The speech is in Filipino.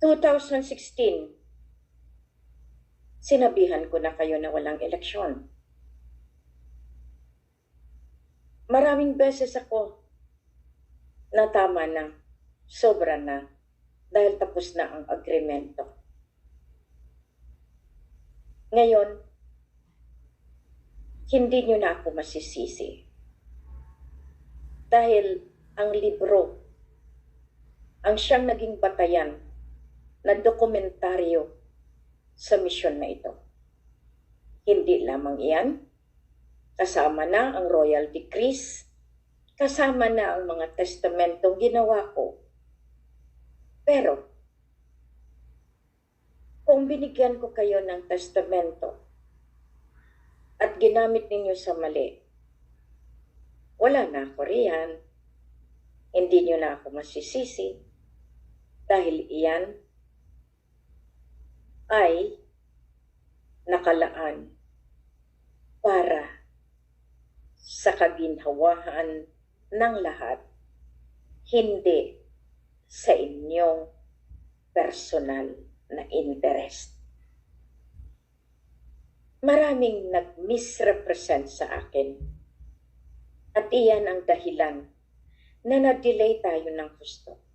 2016, sinabihan ko na kayo na walang eleksyon. Maraming beses ako na tama na, sobra na, dahil tapos na ang agreemento. Ngayon, hindi nyo na ako masisisi. Dahil ang libro, ang siyang naging batayan na dokumentaryo sa misyon na ito. Hindi lamang iyan, kasama na ang royal decrees, kasama na ang mga testamentong ginawa ko. Pero, kung binigyan ko kayo ng testamento at ginamit ninyo sa mali, wala na ako riyan. Hindi nyo na ako masisisi dahil iyan ay nakalaan para sa kaginhawahan ng lahat, hindi sa inyong personal na interest. Maraming nag-misrepresent sa akin at iyan ang dahilan na na-delay tayo ng gusto.